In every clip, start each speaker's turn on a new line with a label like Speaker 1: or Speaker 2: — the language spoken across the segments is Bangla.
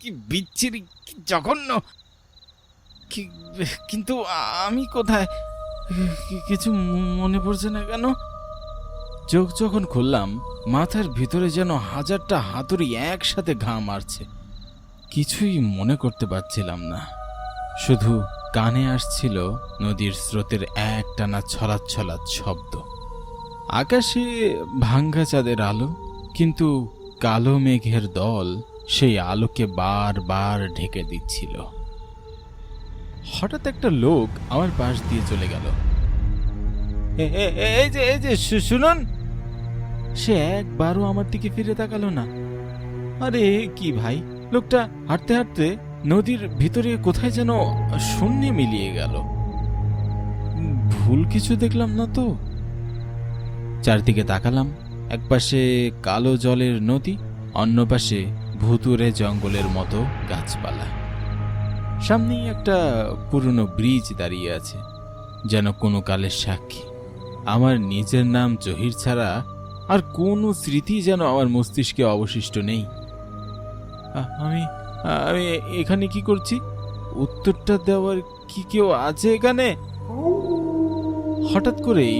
Speaker 1: কি বিচ্ছিরি, কি জঘন্য। কিন্তু আমি কোথায়? কিছু মনে পড়ছে না কেন? চোখ যখন খুললাম, মাথার ভিতরে যেন হাজারটা হাতুড়ি একসাথে ঘা মারছে। কিছুই মনে করতে পারছিলাম না। শুধু কানে আসছিল নদীর স্রোতের এক টানা শব্দ। আকাশে ভাঙ্গা চাঁদের আলো, কিন্তু কালো মেঘের দল সেই আলোকে বারবার ঢেকে দিচ্ছিল। হঠাৎ একটা লোক আমার পাশ দিয়ে চলে গেল। এ- এ- এ- এই যে এই যে শুনুন। সে একবারও আমার দিকে ফিরে তাকালো না। আরে কি ভাই? লোকটা হাঁটতে হাঁটতে নদীর ভিতরে কোথায় যেন শূন্যে মিলিয়ে গেল। ভুল কিছু দেখলাম না তো? চারদিকে তাকালাম একপাশে কালো জলের নদী, অন্য পাশে ভুতুরে জঙ্গলের মতো গাছপালা। সামনেই একটা পুরনো ব্রিজ দাঁড়িয়ে আছে, যেন কোনো কালের সাক্ষী। আমার নিজের নাম জহির ছাড়া আর কোনো স্মৃতি যেন আমার মস্তিষ্কে অবশিষ্ট নেই। আমি আমি এখানে কি করছি? উত্তরটা দেওয়ার কি কেউ আছে এখানে? হঠাৎ করেই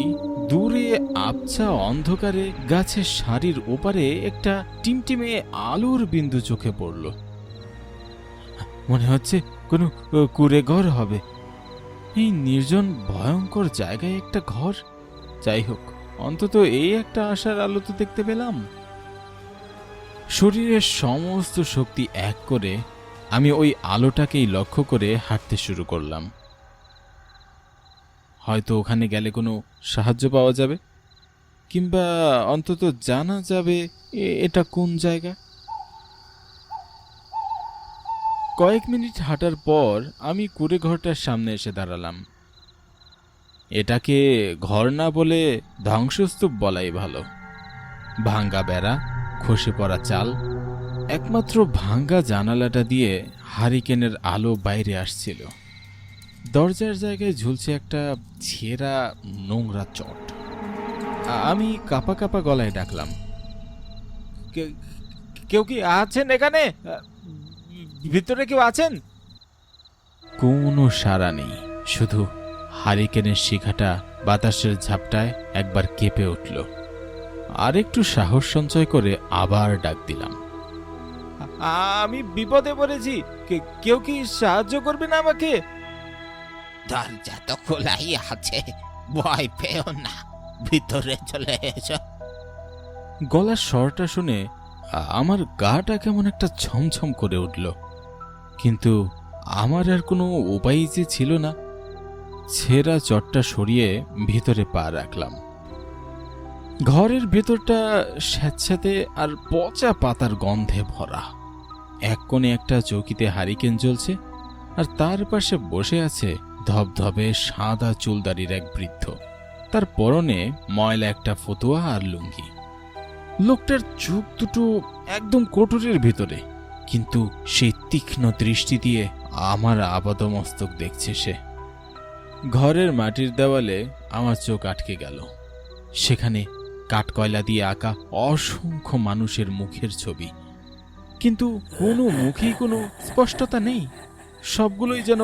Speaker 1: দূরে আবছা অন্ধকারে গাছের সারির ওপারে একটা টিমটিমে আলোর বিন্দু চোখে পড়ল। মনে হচ্ছে কোনো কুড়ে ঘর হবে। এই নির্জন ভয়ঙ্কর জায়গায় একটা ঘর। যাই হোক, অন্তত এই একটা আশার আলো তো দেখতে পেলাম। শরীরের সমস্ত শক্তি এক করে আমি ওই আলোটাকেই লক্ষ্য করে হাঁটতে শুরু করলাম। হয়তো ওখানে গেলে কোনো সাহায্য পাওয়া যাবে? কিংবা অন্তত জানা যাবে এটা কোন জায়গা? কয়েক মিনিট হাঁটার পর আমি কুড়ে ঘরটার সামনে এসে দাঁড়ালাম। এটাকে ঘর না বলে ধ্বংসস্তূপ বলাই ভালো। ভাঙ্গা বেড়া, খসে পড়া চাল, একমাত্র ভাঙ্গা জানালাটা দিয়ে হারিকেনের আলো বাইরে আসছিল। দরজার জায়গায় ঝুলছে একটা ছেঁড়া নোংরা চট। আমি কাপা কাপা গলায় ডাকলাম। কেউ কি আছেন এখানে? ভিতরে কেউ আছেন? কোনো সাড়া নেই। শুধু হারিকেনের শিখাটা বাতাসের ঝাপটায় একবার কেঁপে উঠল। আর একটু সাহস সঞ্চয় করে আবার ডাক দিলাম। আমি বিপদে পড়েছি। কেউ কি সাহায্য করবে না আমাকে?
Speaker 2: দরজা তো খোলাই আছে। ভয় পেও না। ভিতরে চলে এসো।
Speaker 1: গলার স্বরটা শুনে আমার গাটা কেমন একটা ছমছম করে উঠল। কিন্তু আমার আর কোনো উপায় যে ছিল না। ছেঁড়া চটটা সরিয়ে ভিতরে পা রাখলাম। ঘরের ভেতরটা স্যাঁতস্যাঁতে আর পচা পাতার গন্ধে ভরা। এক কোণে একটা চৌকিতে হারিকেন জ্বলছে, আর তার পাশে বসে আছে ধবধবে সাদা চুলদারির এক বৃদ্ধ। তার পরনে ময়লা একটা ফতুয়া আর লুঙ্গি। লোকটার চোখ দুটো একদম কোটরের ভিতরে, কিন্তু সেই তীক্ষ্ণ দৃষ্টি দিয়ে আমার আপাদমস্তক দেখছে সে। ঘরের মাটির দেওয়ালে আমার চোখ আটকে গেল। সেখানে কাঠকয়লা দিয়ে আঁকা অসংখ্য মানুষের মুখের ছবি। কিন্তু কোনো মুখেই কোনো স্পষ্টতা নেই। সবগুলোই যেন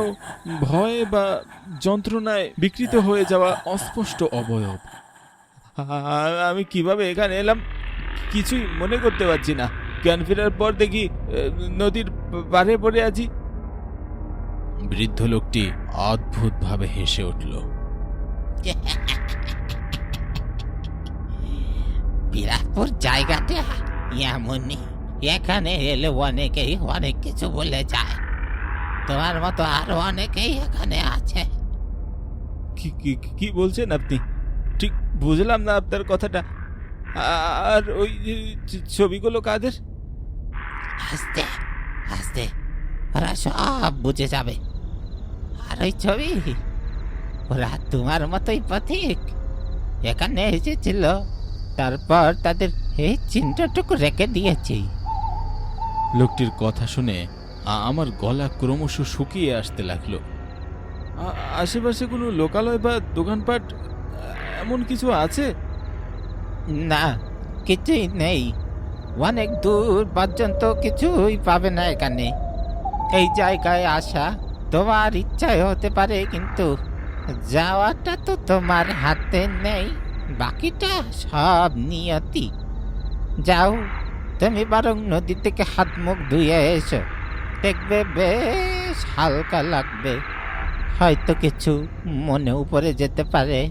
Speaker 1: ভয়ে বা যন্ত্রণায় বিকৃত হয়ে যাওয়া অস্পষ্ট অবয়ব। আমি কীভাবে এখানে এলাম কিছুই মনে করতে পারছি না। জ্ঞান ফেরার পর দেখি নদীর পাড়ে পড়ে আছি। বৃদ্ধ লোকটি অদ্ভুতভাবে হেসে উঠল।
Speaker 2: বিরাটপুর জায়গাতে এমনই। এখানে এলে অনেকেই অনেক কিছু বলে যায়। তোমার মতো আরও অনেকেই এখানে আছে।
Speaker 1: কি কি- কি বলছেন আপনি? ঠিক বুঝলাম না আপনার কথাটা। আর ওই ছবিগুলো কাদের?
Speaker 2: আস্তে আস্তে ওরা সব বুঝে যাবে। আর ওই ছবি ওরা তোমার মতোই পথিক। এখানে এসেছিল তারপর তাদের এই চিন্তাটুকু রেখে দিয়েছি।
Speaker 1: লোকটির কথা শুনে আমার গলা ক্রমশ শুকিয়ে আসতে লাগল। আশেপাশে কোনো লোকালয় বা দোকানপাট এমন কিছু আছে?
Speaker 2: না, কিছুই নেই। অনেক দূর পর্যন্ত কিছুই পাবে না এখানে। এই জায়গায় আসা তোমার ইচ্ছাই হতে পারে, কিন্তু যাওয়াটা তো তোমার হাতে নেই। বাকিটা সব নিয়তি। যাও, তুমি বরং নদী থেকে হাত মুখ ধুয়ে এসো। দেখবে, বেশ হালকা লাগবে। হয়তো কিছু মনে উপরে যেতে পারে।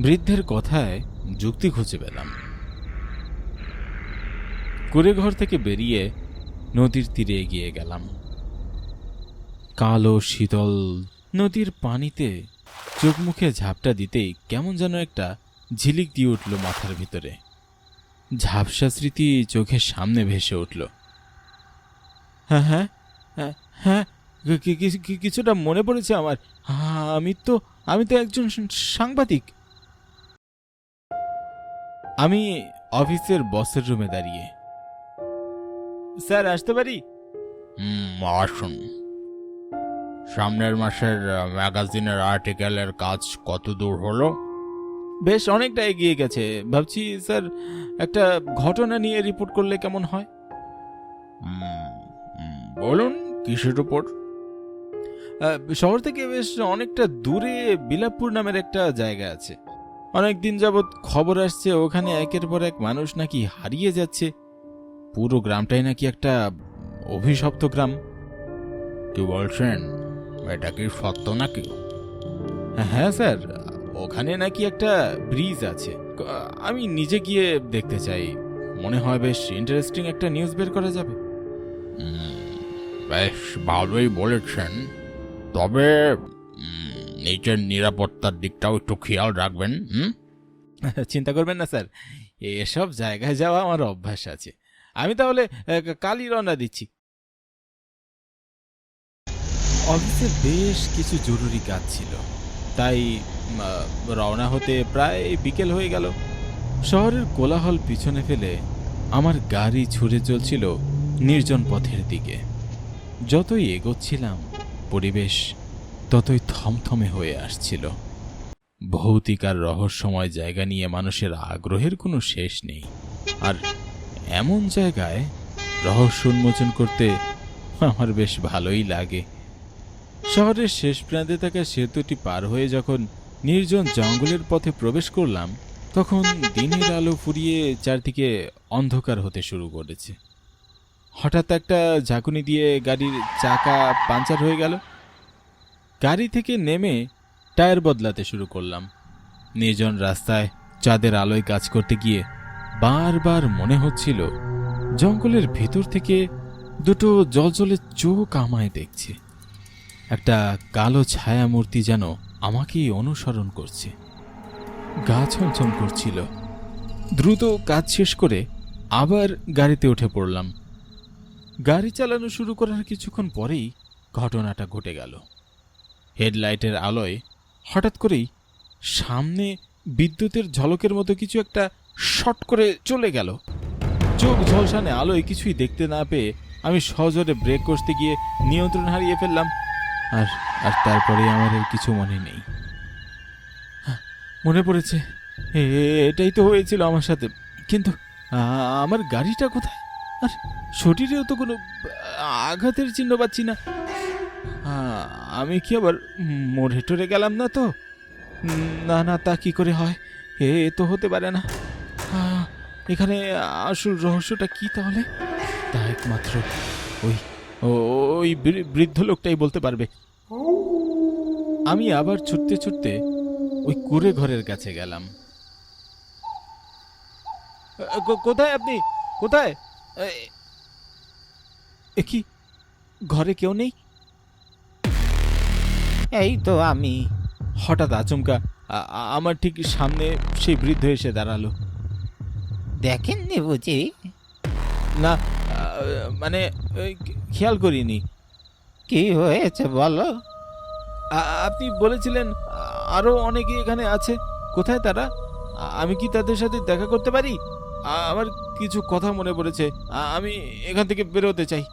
Speaker 1: বৃদ্ধের কথায় যুক্তি খুঁজে পেলাম। কুড়ে ঘর থেকে বেরিয়ে নদীর তীরে এগিয়ে গেলাম। কালো, শীতল নদীর পানিতে চোখ মুখে ঝাপটা দিতেই কেমন যেন একটা ঝিলিক দিয়ে উঠল মাথার ভিতরে। ঝাপসা স্মৃতি চোখের সামনে ভেসে উঠল। হ্যাঁ হ্যাঁ হ্যাঁ, হ্যাঁ কিছুটা মনে পড়েছে আমার। আমি তো আমি তো একজন সাংবাদিক। আমি অফিসের বসের রুমে দাঁড়িয়ে। স্যার আসতে পারি?
Speaker 3: আসুন। সামনের মাসের ম্যাগাজিনের আর্টিকেলের কাজ কত দূর হলো?
Speaker 1: বেশ অনেকটা এগিয়ে গেছে। ভাবছি স্যার একটা ঘটনা নিয়ে রিপোর্ট করলে কেমন হয়?
Speaker 3: বলুন কিসের উপর?
Speaker 1: শহর থেকে বেশ অনেকটা দূরে বিলাপপুর নামের একটা জায়গা আছে। অনেক দিন যাবৎ খবর আসছে ওখানে একের পর এক মানুষ নাকি হারিয়ে যাচ্ছে। পুরো গ্রামটাই নাকি একটা অভিশপ্ত গ্রাম।
Speaker 3: কি বলছেন? এটা কি সত্য নাকি?
Speaker 1: হ্যাঁ স্যার ওখানে নাকি একটা ব্রিজ আছে। আমি নিজে গিয়ে দেখতে চাই। মনে হয় বেশ ইন্টারেস্টিং একটা নিউজ বের করা যাবে।
Speaker 3: হুম, বেশ ভালোই বলেছেন। তবে নিজের নিরাপত্তার দিকটাও একটু খেয়াল রাখবেন, হুম?
Speaker 1: চিন্তা করবেন না, স্যার। এসব জায়গায় যাওয়া আমার অভ্যাস আছে। আমি তাহলে কালই রওনা দিচ্ছি। অফিসে বেশ কিছু জরুরি কাজ ছিল। তাই রওনা হতে প্রায় বিকেল হয়ে গেল। শহরের কোলাহল পিছনে ফেলে আমার গাড়ি ছুটে চলছিল নির্জন পথের দিকে। যতই এগোচ্ছিলাম, পরিবেশ ততই থমথমে হয়ে আসছিল। ভৌতিক আর রহস্যময় জায়গা নিয়ে মানুষের আগ্রহের কোনো শেষ নেই। আর এমন জায়গায় রহস্য উন্মোচন করতে আমার বেশ ভালোই লাগে। শহরের শেষ প্রান্তে থাকা সেতুটি পার হয়ে যখন নির্জন জঙ্গলের পথে প্রবেশ করলাম, তখন দিনের আলো ফুরিয়ে চারদিকে অন্ধকার হতে শুরু করেছে। হঠাৎ একটা ঝাঁকুনি দিয়ে গাড়ির চাকা পাঞ্চার হয়ে গেল। গাড়ি থেকে নেমে টায়ার বদলাতে শুরু করলাম। নির্জন রাস্তায় চাঁদের আলোয় কাজ করতে গিয়ে বারবার মনে হচ্ছিল জঙ্গলের ভেতর থেকে দুটো জলজলে চোখ আমায় দেখছে। একটা কালো ছায়া মূর্তি যেন আমাকেই অনুসরণ করছে। গা ছমছম করছিল। দ্রুত কাজ শেষ করে আবার গাড়িতে উঠে পড়লাম। গাড়ি চালানো শুরু করার কিছুক্ষণ পরেই ঘটনাটা ঘটে গেল। হেডলাইটের আলোয় হঠাৎ করেই সামনে বিদ্যুতের ঝলকের মতো কিছু একটা শট করে চলে গেল। চোখ ঝলসানে আলোয় কিছুই দেখতে না পেয়ে আমি সজোরে ব্রেক করতে গিয়ে নিয়ন্ত্রণ হারিয়ে ফেললাম। আর আর তারপরে আমার কিছু মনে নেই। হ্যাঁ, মনে পড়েছে। এটাই তো হয়েছিল আমার সাথে। কিন্তু আমার গাড়িটা কোথায়? আর শরীরেও তো কোনো আঘাতের চিহ্ন পাচ্ছি না। আমি কি আবার মরে টরে গেলাম না তো? না না, তা কি করে হয়? এ তো হতে পারে না। এখানে আসল রহস্যটা কি তাহলে? তা একমাত্র ওই ওই বৃদ্ধ লোকটাই বলতে পারবে। আমি আবার ছুটতে ছুটতে ওই কুড়ে ঘরের কাছে গেলাম। কোথায় আপনি? কোথায়? এ- কি? ঘরে কেউ নেই?
Speaker 2: এই তো আমি।
Speaker 1: হঠাৎ আচমকা আমার ঠিক সামনে সেই বৃদ্ধ এসে দাঁড়াল।
Speaker 2: দেখেননি বুঝি?
Speaker 1: না মানে খেয়াল করিনি।
Speaker 2: কি হয়েছে বলো?
Speaker 1: আপনি বলেছিলেন আ- আরও অনেকে এখানে আছে। কোথায় তারা? আমি কি তাদের সাথে দেখা করতে পারি? আমার কিছু কথা মনে পড়েছে। আমি এখান থেকে বেরোতে চাই।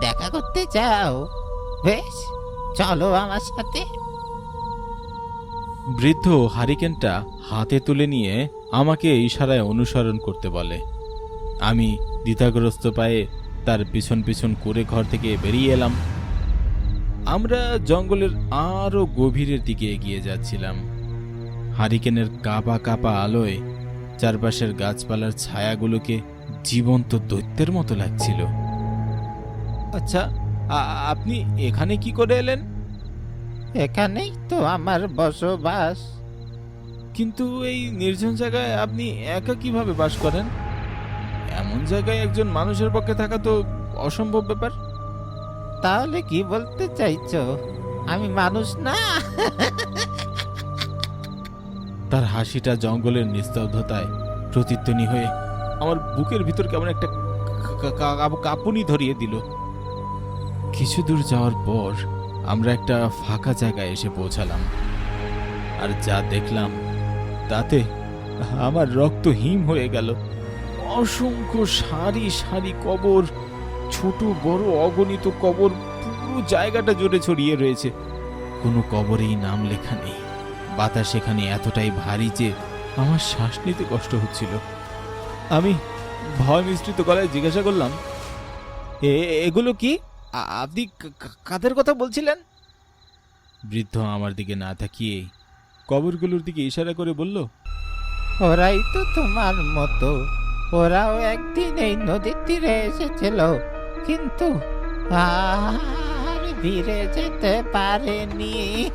Speaker 2: দেখা করতে চাও? বেশ চলো আমার সাথে।
Speaker 1: বৃদ্ধ হারিকেনটা হাতে তুলে নিয়ে আমাকে ইশারায় অনুসরণ করতে বলে। আমি দ্বিধাগ্রস্ত পায়ে তার পিছন পিছন করে ঘর থেকে বেরিয়ে এলাম। আমরা জঙ্গলের আরও গভীরের দিকে এগিয়ে যাচ্ছিলাম। হারিকেনের কাপা কাপা আলোয় চারপাশের গাছপালার ছায়াগুলোকে জীবন্ত দৈত্যের মতো লাগছিল। আচ্ছা আপনি এখানে কি করে এলেন?
Speaker 2: এখানেই তো আমার বসবাস।
Speaker 1: কিন্তু এই নির্জন জায়গায় আপনি একা কীভাবে বাস করেন? এমন জায়গায় একজন মানুষের পক্ষে থাকা তো অসম্ভব ব্যাপার।
Speaker 2: তাহলে কি বলতে চাইছো? আমি মানুষ না।
Speaker 1: তার হাসিটা জঙ্গলের নিস্তব্ধতায় প্রতিধ্বনি হয়ে আমার বুকের ভিতর কেমন একটা কাঁপুনি ধরিয়ে দিল। কিছু দূর যাওয়ার পর আমরা একটা ফাঁকা জায়গায় এসে পৌঁছালাম। আর যা দেখলাম, তাতে আমার রক্ত হিম হয়ে গেল। অসংখ্য সারি সারি কবর, ছোট বড় অগণিত কবর, পুরো জায়গাটা জুড়ে ছড়িয়ে রয়েছে। কোনো কবরেই নাম লেখা নেই। বাতাস এখানে এতটাই ভারী যে আমার শ্বাস নিতে কষ্ট হচ্ছিল। আমি ভয় মিশ্রিত গলায় জিজ্ঞাসা করলাম, "এ, এগুলো কি? আপনি কাদের কথা বলছিলেন? বৃদ্ধ আমার দিকে না তাকিয়ে কবরগুলোর দিকে ইশারা করে বলল,
Speaker 2: ওরাই তো তোমার মতো। ওরাও একদিন এই নদীর তীরে এসেছিল। কিন্তু আর ফিরে যেতে পারেনি।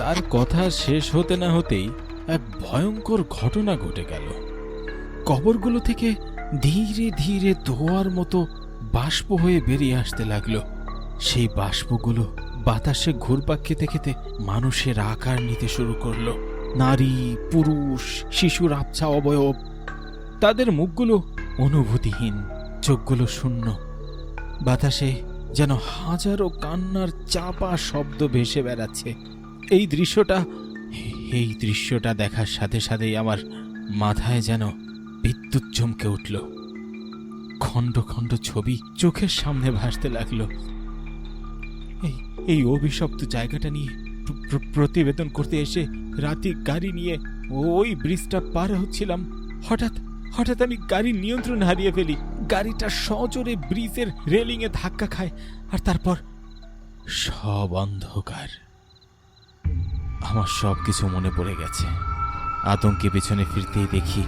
Speaker 1: তার কথা শেষ হতে না হতেই এক ভয়ঙ্কর ঘটনা ঘটে গেল। কবরগুলো থেকে ধীরে ধীরে ধোয়ার মতো বাষ্প হয়ে বেরিয়ে আসতে লাগল। সেই বাষ্পগুলো বাতাসে ঘুরপাক খেতে খেতে মানুষের আকার নিতে শুরু করল। নারী, পুরুষ, শিশুর আবছা অবয়ব, তাদের মুখগুলো অনুভূতিহীন, চোখগুলো শূন্য। বাতাসে যেন হাজারো কান্নার চাপা শব্দ ভেসে বেড়াচ্ছে। এই দৃশ্যটা এই দৃশ্যটা দেখার সাথে সাথেই আমার মাথায় যেন বিদ্যুৎ চমকে উঠল। খণ্ড খণ্ড ছবি চোখের সামনে ভাসতে লাগল। এই এই অভিশপ্ত জায়গাটা নিয়ে প্র- প্র- প্রতিবেদন করতে এসে রাতে গাড়ি নিয়ে ওই ব্রিজটা পার হচ্ছিলাম। হঠাৎ হঠাৎ আমি গাড়ির নিয়ন্ত্রণ হারিয়ে ফেলি। গাড়িটা সজোরে ব্রিজের রেলিংয়ে ধাক্কা খায়, আর তারপর সব অন্ধকার। আমার সব কিছু মনে পড়ে গেছে। আতঙ্কে পেছনে ফিরতেই দেখি,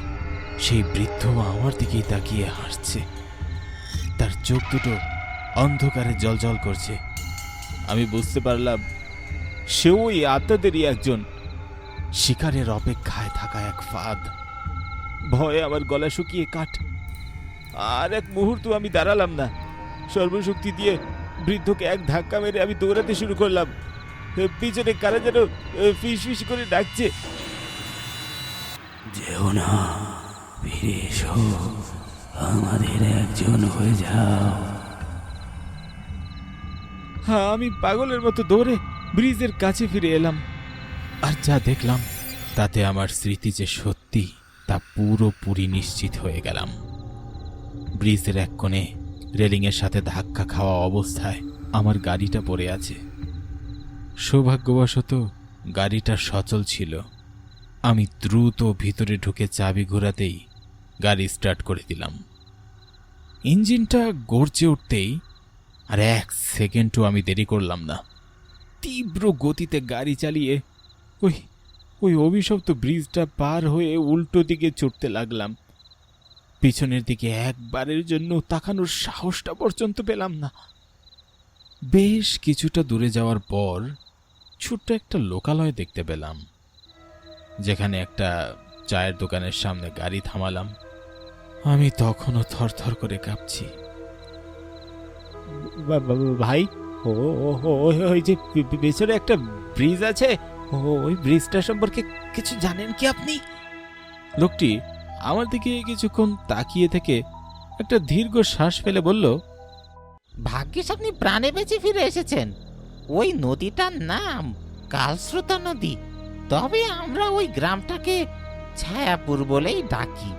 Speaker 1: সেই বৃদ্ধ আমার দিকেই তাকিয়ে হাসছে। তার চোখ দুটো অন্ধকারে জলজল করছে। আমি বুঝতে পারলাম, সেও ওই আত্মাদেরই একজন। শিকারের অপেক্ষায় থাকা এক ফাঁদ। ভয়ে আমার গলা শুকিয়ে কাঠ। আর এক মুহূর্ত আমি দাঁড়ালাম না। সর্বশক্তি দিয়ে বৃদ্ধকে এক ধাক্কা মেরে আমি দৌড়াতে শুরু করলাম। পিছনে কারা যেন ফিস ফিস করে ডাকছে।
Speaker 4: যেও না ফিরে এসো। আমাদের একজন হয়ে যাও।
Speaker 1: হ্যাঁ আমি পাগলের মতো দৌড়ে ব্রিজের কাছে ফিরে এলাম। আর যা দেখলাম তাতে আমার স্মৃতি যে সত্যি তা পুরোপুরি নিশ্চিত হয়ে গেলাম। ব্রিজের এক কোণে রেলিংয়ের সাথে ধাক্কা খাওয়া অবস্থায় আমার গাড়িটা পড়ে আছে। সৌভাগ্যবশত গাড়িটা সচল ছিল। আমি দ্রুত ভিতরে ঢুকে চাবি ঘোরাতেই গাড়ি স্টার্ট করে দিলাম। ইঞ্জিনটা গড়চে উঠতেই আর এক সেকেন্ডও আমি দেরি করলাম না। তীব্র গতিতে গাড়ি চালিয়ে ওই ওই অভিশপ্ত ব্রিজটা পার হয়ে উল্টো দিকে ছুটতে লাগলাম। পিছনের দিকে একবারের জন্য তাকানোর সাহসটা পর্যন্ত পেলাম না। বেশ কিছুটা দূরে যাওয়ার পর ছোট্ট একটা লোকালয় দেখতে পেলাম যেখানে একটা চায়ের দোকানের সামনে গাড়ি থামালাম। আমি তখনও থরথর করে কাঁপছি। ভাই ও ওই- যে পেছনে একটা ব্রিজ আছে। ওই ব্রিজটা সম্পর্কে কিছু জানেন কি আপনি? লোকটি আমার দিকে কিছুক্ষণ তাকিয়ে থেকে একটা দীর্ঘ শ্বাস ফেলে বলল
Speaker 2: ভাগ্যিস আপনি প্রাণে বেঁচে ফিরে এসেছেন। ওই নদীটার নাম কালস্রোতা নদী। তবে আমরা ওই গ্রামটাকে ছায়াপুর বলেই ডাকি।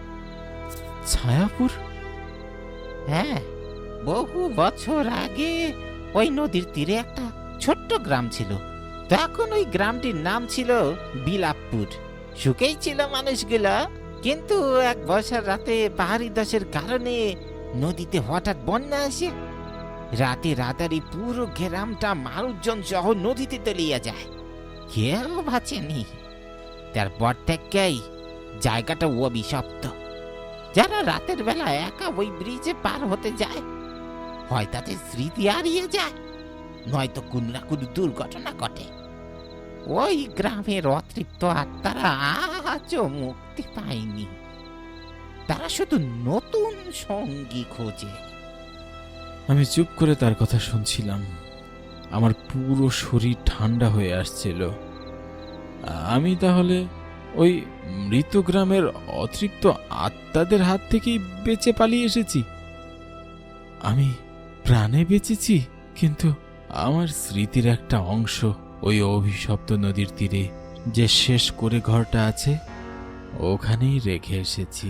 Speaker 1: ছায়াপুর?
Speaker 2: হ্যাঁ বহু বছর আগে ওই নদীর তীরে একটা ছোট্ট গ্রাম ছিল। তখন ওই গ্রামটির নাম ছিল বিলাপপুর। সুখেই ছিল মানুষগুলো কিন্তু এক বছর রাতে পাহাড়ি দশের কারণে নদীতে হঠাৎ বন্যা আসে রাতে রাতারি পুরো গ্রামটা মানুষজন সহ নদীতে তলিয়ে যায়। কেউ বাঁচেনি? তারপর থেকেই জায়গাটা অভিশপ্ত। যারা রাতের বেলা একা ওই ব্রিজে পার হতে যায়, হয় তাদের স্মৃতি হারিয়ে যায়, নয়তো কোন না কোন দুর্ঘটনা ঘটে। ওই গ্রামের অতৃপ্ত আত্মারা আজও মুক্তি পায়নি। তারা শুধু নতুন সঙ্গী খোঁজে।
Speaker 1: আমি চুপ করে তার কথা শুনছিলাম। আমার পুরো শরীর ঠান্ডা হয়ে আসছিল। আমি তাহলে ওই মৃত গ্রামের অতৃপ্ত আত্মাদের হাত থেকেই বেঁচে পালিয়ে এসেছি। আমি প্রাণে বেঁচেছি, কিন্তু আমার স্মৃতির একটা অংশ ওই অভিশপ্ত নদীর তীরে যে শেষ করে ঘরটা আছে, ওখানেই রেখে এসেছি।